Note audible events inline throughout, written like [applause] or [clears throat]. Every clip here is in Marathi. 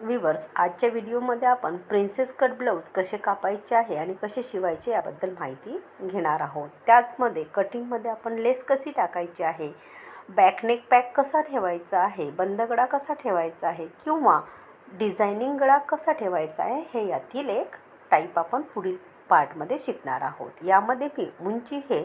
विवर्स आजच्या व्हिडिओमध्ये आपण प्रिन्सेस कट ब्लाऊज कसे कापायचे आहे आणि कसे शिवायचे याबद्दल माहिती घेणार आहोत. त्याचमध्ये कटिंगमध्ये आपण लेस कशी टाकायची आहे बॅकनेक पॅक कसा ठेवायचा आहे बंद गळा कसा ठेवायचा आहे किंवा डिझायनिंग गळा कसा ठेवायचा आहे हे यातील एक टाईप आपण पुढील पार्टमध्ये शिकणार आहोत. यामध्ये मी उंची हे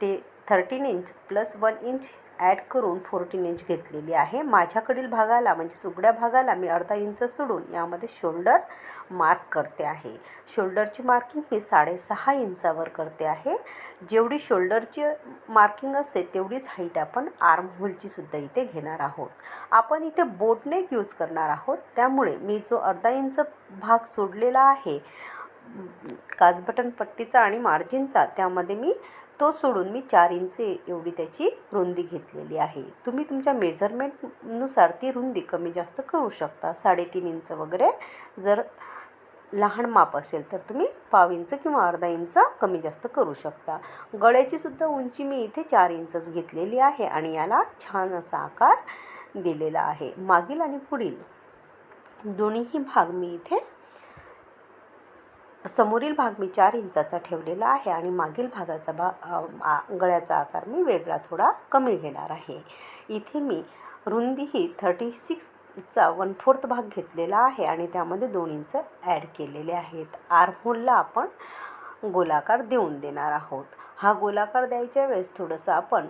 ते thirteen inch plus one inch add करून फोर्टीन इंच घेतलेली आहे. माझ्याकडील भागाला म्हणजे सुगड्या भागाला मी अर्धा इंच सोडून यामध्ये शोल्डर मार्क करते आहे. शोल्डरची मार्किंग मी साडेसहा इंचावर करते आहे. जेवढी शोल्डरची मार्किंग असते तेवढीच हाईट आपण आर्महोलची सुद्धा इथे घेणार आहोत. आपण इथे बोटनेक यूज करणार आहोत. त्यामुळे मी जो अर्धा इंच भाग सोडलेला आहे काजबटन पट्टीचा आणि मार्जिनचा त्यामध्ये मी तो सोडून मी चार इंच एवढी त्याची रुंदी घेतलेली आहे. तुम्ही तुमच्या मेजरमेंटनुसार ती रुंदी कमी जास्त करू शकता. साडेतीन इंच वगैरे जर लहान माप असेल तर तुम्ही पाव इंच किंवा अर्धा इंच कमी जास्त करू शकता. गळ्याची सुद्धा उंची मी इथे चार इंचच घेतलेली आहे आणि याला छान असा आकार दिलेला आहे. मागील आणि पुढील दोन्हीही भाग मी इथे समोरील भाग मी चार इंचाचा ठेवलेला आहे आणि मागील भागाचा भा गळ्याचा आकार मी वेगळा थोडा कमी घेणार आहे. इथे मी रुंदी ही थर्टी सिक्सचा वन फोर्थ भाग घेतलेला आहे आणि त्यामध्ये दोन इंच ॲड केलेले आहेत. आर्महोलला आपण गोलाकार देऊन देणार आहोत. हा गोलाकार द्यायच्या वेळेस थोडंसं आपण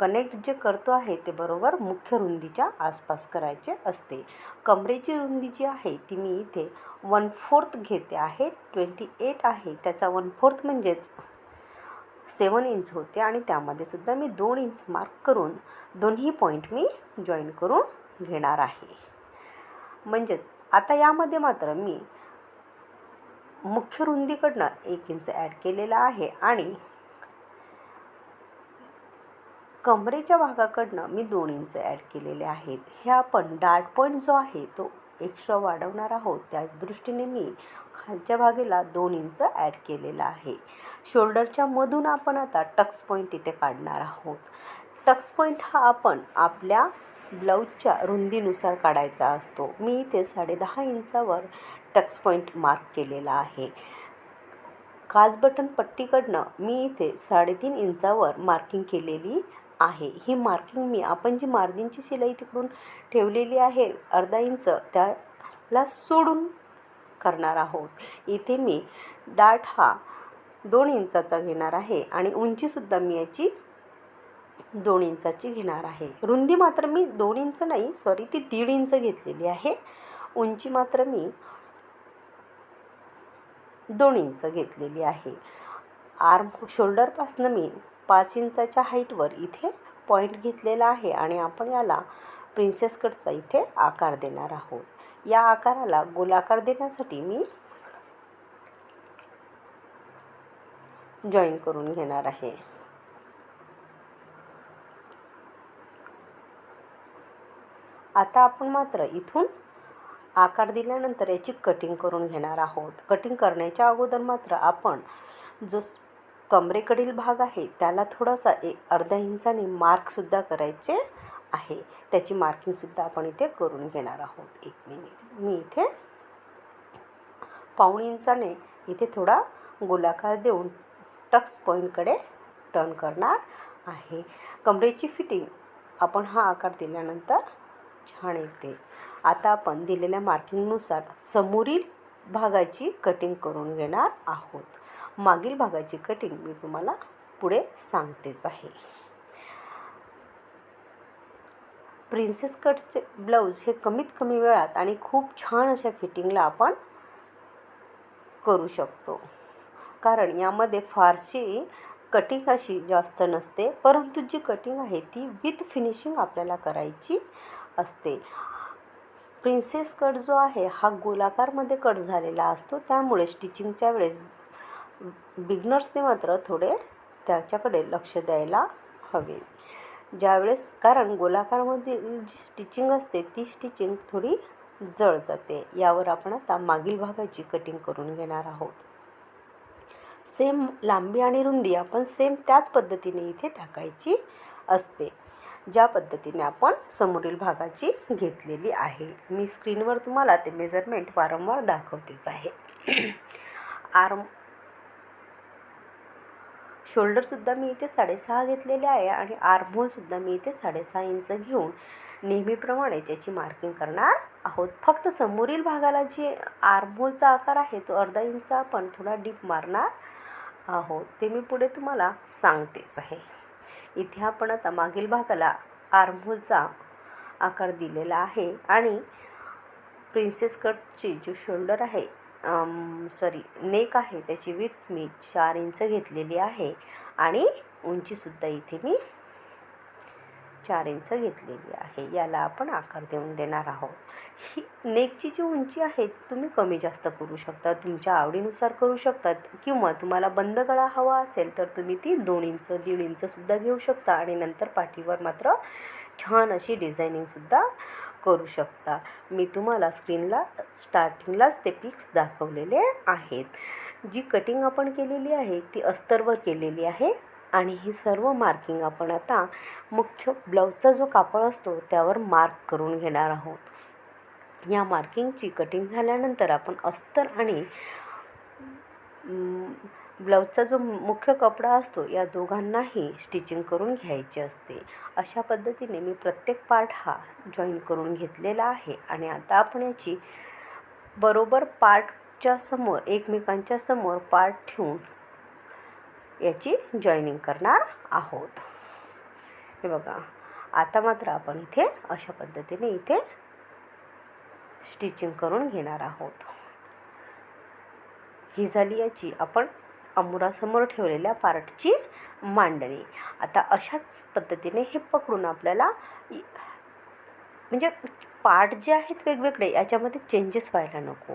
कनेक्ट जे करतो आहे ते बरोबर मुख्य रुंदीच्या आसपास करायचे असते. कमरेची रुंदी जी आहे ती मी इथे वन फोर्थ घेते आहे. ट्वेंटी एट आहे. त्याचा वन फोर्थ म्हणजेच सेवन इंच होते आणि त्यामध्ये सुद्धा मी दोन इंच मार्क करून दोन्ही पॉईंट मी जॉईन करून घेणार आहे. म्हणजेच आता यामध्ये मात्र मी मुख्य रुंदीकडनं एक इंच ॲड केलेला आहे आणि कमरेच्या भागाकडनं मी दोन इंच ॲड केलेले आहेत. हे आपण डार्ट पॉईंट जो आहे तो एक्स्ट्रा वाढवणार आहोत. त्या दृष्टीने मी खालच्या भागेला दोन इंच ॲड केलेला आहे. शोल्डरच्या मधून आपण आता टक्स पॉईंट इथे काढणार आहोत. टक्स पॉईंट हा आपण आपल्या ब्लाऊजच्या रुंदीनुसार काढायचा असतो. मी इथे साडेदहा इंचावर टक्स पॉईंट मार्क केलेला आहे. काज बटन पट्टीकडनं मी इथे साडेतीन इंचावर मार्किंग केलेली आहे. ही मार्किंग मी आपण जी मार्जिनची शिलाई तिकडून ठेवलेली आहे अर्धा इंच त्याला सोडून करणार आहोत. इथे मी डाट हा दोन इंचाचा घेणार आहे आणि उंचीसुद्धा मी याची दोन इंचाची घेणार आहे. रुंदी मात्र मी दोन इंच नाही सॉरी ती दीड इंच घेतलेली आहे. उंची मात्र मी दोन इंच घेतलेली आहे. आर्म शोल्डरपासनं मी पाच इंचाच्या हाईटवर इथे पॉईंट घेतलेला आहे आणि आपण याला प्रिन्सेस कटचा इथे आकार देणार आहोत. या आकाराला गोलाकार देण्यासाठी मी जॉईन करून घेणार आहे. आता आपण मात्र इथून आकार दिल्यानंतर याची कटिंग करून घेणार आहोत. कटिंग करण्याच्या अगोदर मात्र आपण जो कमरेकडील भाग आहे त्याला थोडासा एक अर्ध्या इंचाने मार्कसुद्धा करायचे आहे. त्याची मार्किंगसुद्धा आपण इथे करून घेणार आहोत. एक मिनिट. मी इथे पाऊण इंचाने इथे थोडा गोलाकार देऊन टक्स पॉईंटकडे टर्न करणार आहे. कमरेची फिटिंग आपण हा आकार दिल्यानंतर छान येते. आता आपण दिलेल्या मार्किंगनुसार समोरील भागाची कटिंग करून घेणार आहोत. मागील भागाची कटिंग मी तुम्हाला पुढे सांगतेच आहे. प्रिन्सेस कटचे ब्लाऊज हे कमीत कमी वेळात आणि खूप छान अशा फिटिंगला आपण करू शकतो. कारण यामध्ये फारशी कटिंग अशी जास्त नसते परंतु जी कटिंग आहे ती विथ फिनिशिंग आपल्याला करायची असते. प्रिन्सेस कट जो आहे हा गोलाकारमध्ये कट झालेला असतो. त्यामुळे स्टिचिंगच्या वेळेस बिगनर्सने मात्र थोडे त्याच्याकडे लक्ष द्यायला हवे. ज्यावेळेस कारण गोलाकारमधील जी स्टिचिंग असते ती स्टिचिंग थोडी जळ जाते. यावर आपण आता मागील भागाची कटिंग करून घेणार आहोत. सेम लांबी आणि रुंदी आपण सेम त्याच पद्धतीने इथे टाकायची असते. ज्या पद्धतीने आपण समोरील भागाची घेतलेली आहे. मी स्क्रीनवर तुम्हाला ते मेजरमेंट वारंवार दाखवतेच आहे. [clears throat] आर्म शोल्डरसुद्धा मी इथे साडेसहा घेतलेले आहे आणि आर्महोलसुद्धा मी इथे साडेसहा इंच घेऊन नेहमीप्रमाणे त्याची मार्किंग करणार आहोत. फक्त समोरील भागाला जे आर्महोलचा आकार आहे तो अर्धा इंच आपण थोडा डीप मारणार आहोत. ते मी पुढे तुम्हाला सांगतेच आहे. इथे आपण आता मागील भागाला आर्महोलचा आकार दिलेला आहे आणि प्रिन्सेस कटची जी शोल्डर आहे सॉरी नेक आहे त्याची विथ मी चार इंच घेतलेली आहे आणि उंचीसुद्धा इथे मी चार इंच घेतलेली आहे. याला आपण आकार देऊन देणार आहोत. ही नेकची जी उंची आहे तुम्ही कमी जास्त करू शकता. तुमच्या आवडीनुसार करू शकतात किंवा तुम्हाला बंद गळा हवा असेल तर तुम्ही ती दोन इंच दीड इंचसुद्धा घेऊ शकता. आणि नंतर पाठीवर मात्र छान अशी डिझायनिंगसुद्धा करू शकता. मी तुम्हाला स्क्रीनला स्टार्टिंगलाच ते पिक्स दाखवलेले आहेत. जी कटिंग आपण केलेली आहे ती अस्तरवर केलेली आहे. आणि ही सर्व मार्किंग आपण आता मुख्य ब्लाऊजचा जो कापड असतो त्यावर मार्क करून घेणार आहोत. या मार्किंगची कटिंग झाल्यानंतर आपण अस्तर आणि ब्लाऊजचा जो मुख्य कपडा असतो या दोघांनाही स्टिचिंग करून घ्यायचे असते. अशा पद्धतीने मी प्रत्येक पार्ट हा जॉईन करून घेतलेला आहे आणि आता आपण याची बरोबर पार्टच्या समोर एकमेकांच्या समोर पार्ट ठेवून याची जॉईनिंग करणार आहोत. हे बघा आता मात्र आपण इथे अशा पद्धतीने इथे स्टिचिंग करून घेणार आहोत. ही झाली याची आपण अमुरासमोर ठेवलेल्या पार्टची मांडणी. आता अशाच पद्धतीने हे पकडून आपल्याला म्हणजे पार्ट जे आहेत वेगवेगळे याच्यामध्ये चेंजेस व्हायला नको.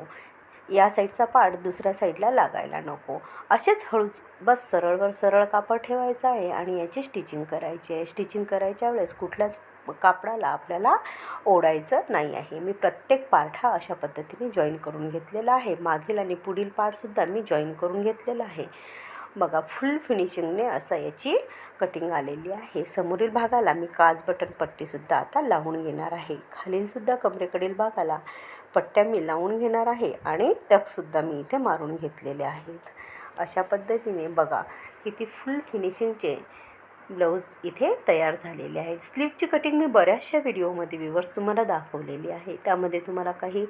या साईडचा पार्ट दुसऱ्या साईडला लागायला नको. असेच हळूच बस सरळवर सरळ कापड ठेवायचं आहे आणि याची स्टिचिंग करायची आहे. स्टिचिंग करायच्या वेळेस कुठल्याच कापडाला आपल्याला ओढायचं नाही आहे. मी प्रत्येक पार्ट हा अशा पद्धतीने जॉईन करून घेतलेला आहे. मागील आणि पुढील पार्टसुद्धा मी जॉईन करून घेतलेला आहे. बघा फुल फिनिशिंगने असं याची कटिंग आलेली आहे. समोरील भागाला मी काज बटन पट्टीसुद्धा आता लावून घेणार आहे. खालीलसुद्धा कमरेकडील भागाला पट्ट्या मी लावून घेणार आहे आणि टक्सुद्धा मी इथे मारून घेतलेले आहेत. अशा पद्धतीने बघा किती फुल फिनिशिंगचे ब्लाऊज इथे तयार झालेले आहेत. स्लीवची कटिंग मी बऱ्याचशा व्हिडिओमध्ये विवर्स तुम्हाला दाखवलेली आहे. त्यामध्ये तुम्हाला काही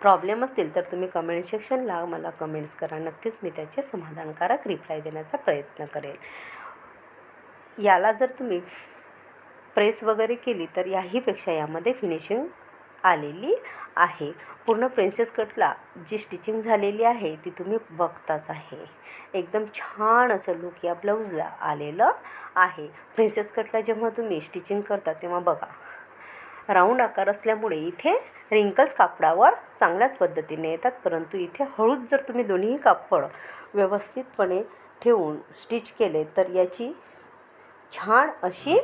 प्रॉब्लेम असतील तर तुम्ही कमेंट सेक्शनला मला कमेंट्स करा. नक्कीच मी त्याचे समाधानकारक रिप्लाय देण्याचा प्रयत्न करेल. याला जर तुम्ही प्रेस वगैरे केली तर याहीपेक्षा यामध्ये फिनिशिंग आलेली आहे. पूर्ण प्रिन्सेस कटला जी स्टिचिंग झालेली आहे ती तुम्ही बघताच आहे. एकदम छान असं लुक या ब्लाऊजला आलेलं आहे. प्रिन्सेस कटला जेव्हा तुम्ही स्टिचिंग करता तेव्हा बघा. राऊंड आकार असल्यामुळे इथे रिंकल्स कापडावर चांगल्याच पद्धतीने येतात. परंतु इथे हळूच जर तुम्ही दोन्ही कापड व्यवस्थितपणे ठेवून स्टिच केले तर याची छान अशी